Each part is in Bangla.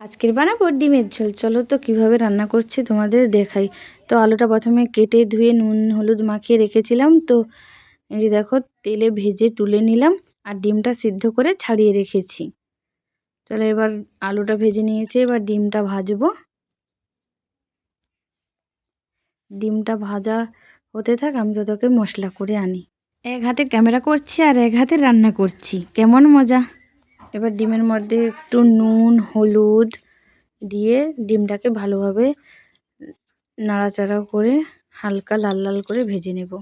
আজকের বানাবো ডিমের ঝোল। চলো তো কীভাবে রান্না করছি তোমাদের দেখাই। তো আলুটা প্রথমে কেটে ধুয়ে নুন, হলুদ মাখিয়ে রেখেছিলাম। তো এই যে দেখো, তেলে ভেজে তুলে নিলাম আর ডিমটা সিদ্ধ করে ছাড়িয়ে রেখেছি। চলো এবার আলুটা ভেজে নিয়েছি, এবার ডিমটা ভাজবো। ডিমটা ভাজা হতে থাক, আমি যতকে মশলা করে আনি। এক হাতে ক্যামেরা করছি আর এক হাতে রান্না করছি। কেমন মজা? এবার ডিমের মধ্যে একটু নুন, হলুদ দিয়ে ডিমটাকে ভালোভাবে নাড়াচাড়া করে হালকা লাল লাল করে ভেজে নেব।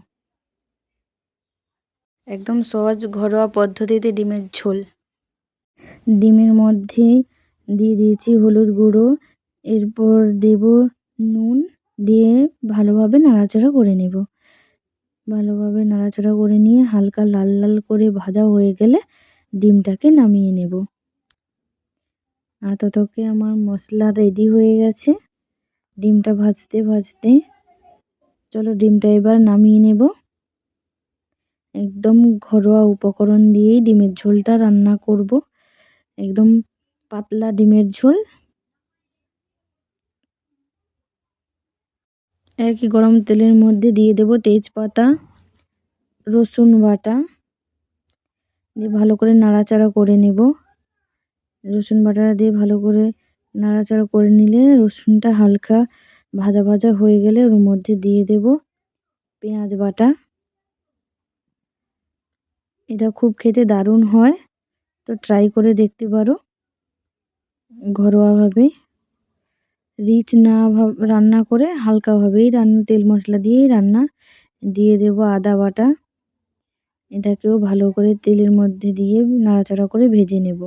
একদম সহজ ঘরোয়া পদ্ধতিতে ডিমের ঝোল। ডিমের মধ্যে দিয়ে দিয়েছি হলুদ গুঁড়ো, এরপর দেব নুন দিয়ে ভালোভাবে নাড়াচাড়া করে নেব। ভালোভাবে নাড়াচাড়া করে নিয়ে হালকা লাল লাল করে ভাজা হয়ে গেলে ডিমটাকে নামিয়ে নেব। আর ততকে আমার মশলা রেডি হয়ে গেছে। ডিমটা ভাজতে ভাজতে। চলো ডিমটা এবার নামিয়ে নেব। একদম ঘরোয়া উপকরণ দিয়েই ডিমের ঝোলটা রান্না করব। একদম পাতলা ডিমের ঝোল। একই গরম তেলের মধ্যে দিয়ে দেব তেজপাতা, রসুন বাটা। দিয়ে ভালো করে নাড়াচাড়া করে নেব। রসুন বাটাটা দিয়ে ভালো করে নাড়াচাড়া করে নিলে রসুনটা হালকা ভাজা ভাজা হয়ে গেলে ওর মধ্যে দিয়ে দেব পেঁয়াজ বাটা। এটা খুব খেতে দারুণ হয়, তো ট্রাই করে দেখতে পারো ঘরোয়াভাবে। রিচ না রান্না করে হালকাভাবেই রান্না, তেল মশলা দিয়েই রান্না। দিয়ে দেব আদা বাটা। এটাকেও ভালো করে তেলের মধ্যে দিয়ে নাড়াচাড়া করে ভেজে নেব।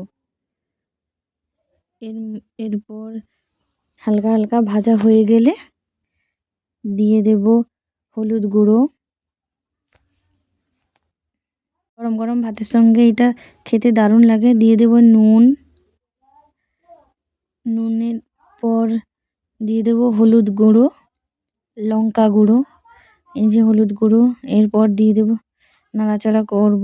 এর, এরপর হালকা হালকা ভাজা হয়ে গেলে দিয়ে দেব হলুদ গুঁড়ো। গরম গরম ভাতের সঙ্গে এটা খেতে দারুণ লাগে। দিয়ে দেব নুন। নুনের পর দিয়ে দেব হলুদ গুঁড়ো, লঙ্কা গুঁড়ো, এই যে হলুদ গুঁড়ো। এরপর দিয়ে দেব নাড়াচাড়া করব।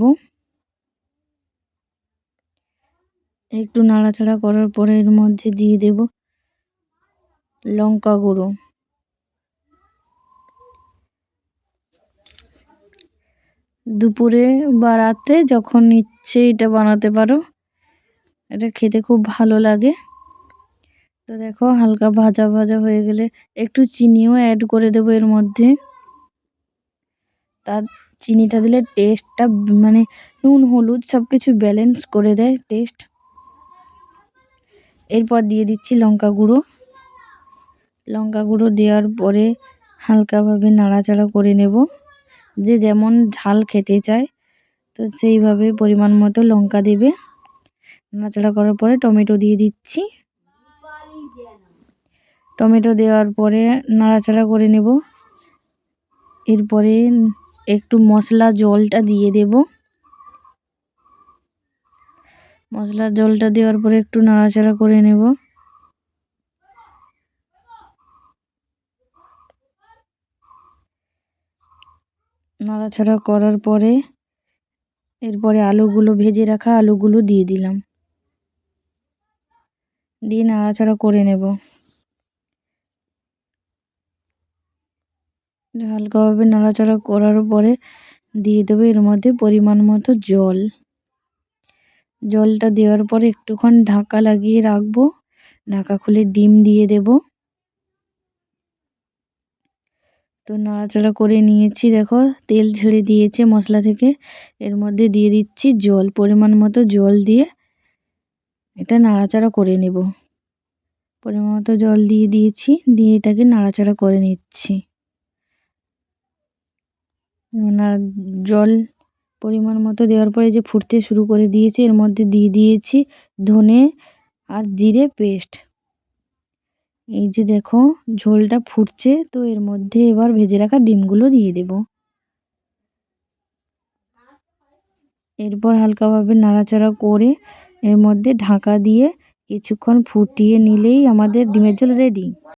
একটু নাড়াচাড়া করার পরে এর মধ্যে দিয়ে দেব লঙ্কা গুঁড়ো। দুপুরে বা রাতে যখন ইচ্ছে এটা বানাতে পারো, এটা খেতে খুব ভালো লাগে। তো দেখো হালকা ভাজা ভাজা হয়ে গেলে একটু চিনিও অ্যাড করে দেবো এর মধ্যে। তার চিনিটা দিলে টেস্টটা মানে নুন, হলুদ সব কিছু ব্যালেন্স করে দেয় টেস্ট এরপর দিয়ে দিচ্ছি লঙ্কা গুঁড়ো। লঙ্কা গুঁড়ো দেওয়ার পরে হালকাভাবে নাড়াচাড়া করে নেব। যে যেমন ঝাল খেতে চায়, তো সেইভাবে পরিমাণ মতো লঙ্কা দেবে। নাড়াচাড়া করার পরে টমেটো দিয়ে দিচ্ছি। টমেটো দেওয়ার পরে নাড়াচাড়া করে নেব। এরপরে একটু মশলা জলটা দিয়ে দেব। মশলার জলটা দেওয়ার পরে একটু নাড়াচাড়া করে নেব। নাড়াচাড়া করার পরে এরপরে আলুগুলো ভেজে রাখা আলুগুলো দিয়ে দিলাম। দিয়ে নাড়াচাড়া করে নেব। হালকাভাবে নাড়াচাড়া করার পরে দিয়ে দেবো এর মধ্যে পরিমাণ মতো জল। জলটা দেওয়ার পরে একটুক্ষণ ঢাকা লাগিয়ে রাখব। ঢাকা খুলে ডিম দিয়ে দেব। তো নাড়াচাড়া করে নিয়েছি, দেখো, তেল ছেড়ে দিয়েছে মশলা থেকে। এর মধ্যে দিয়ে দিচ্ছি জল, পরিমাণ মতো জল দিয়ে এটা নাড়াচাড়া করে নেব। পরিমাণ মতো জল দিয়ে দিয়েছি, দিয়ে এটাকে নাড়াচাড়া করে নিচ্ছি। না জল পরিমাণ মতো দেওয়ার পরে যে ফুটতে শুরু করে দিয়েছে, এর মধ্যে দিয়ে দিয়েছি ধনে আর জিরে পেস্ট। এই যে দেখো, ঝোলটা ফুটছে, তো এর মধ্যে এবার ভেজে রাখা ডিমগুলো দিয়ে দেব। এরপর হালকাভাবে নাড়াচাড়া করে এর মধ্যে ঢাকা দিয়ে কিছুক্ষণ ফুটিয়ে নিলেই আমাদের ডিমের ঝোল রেডি।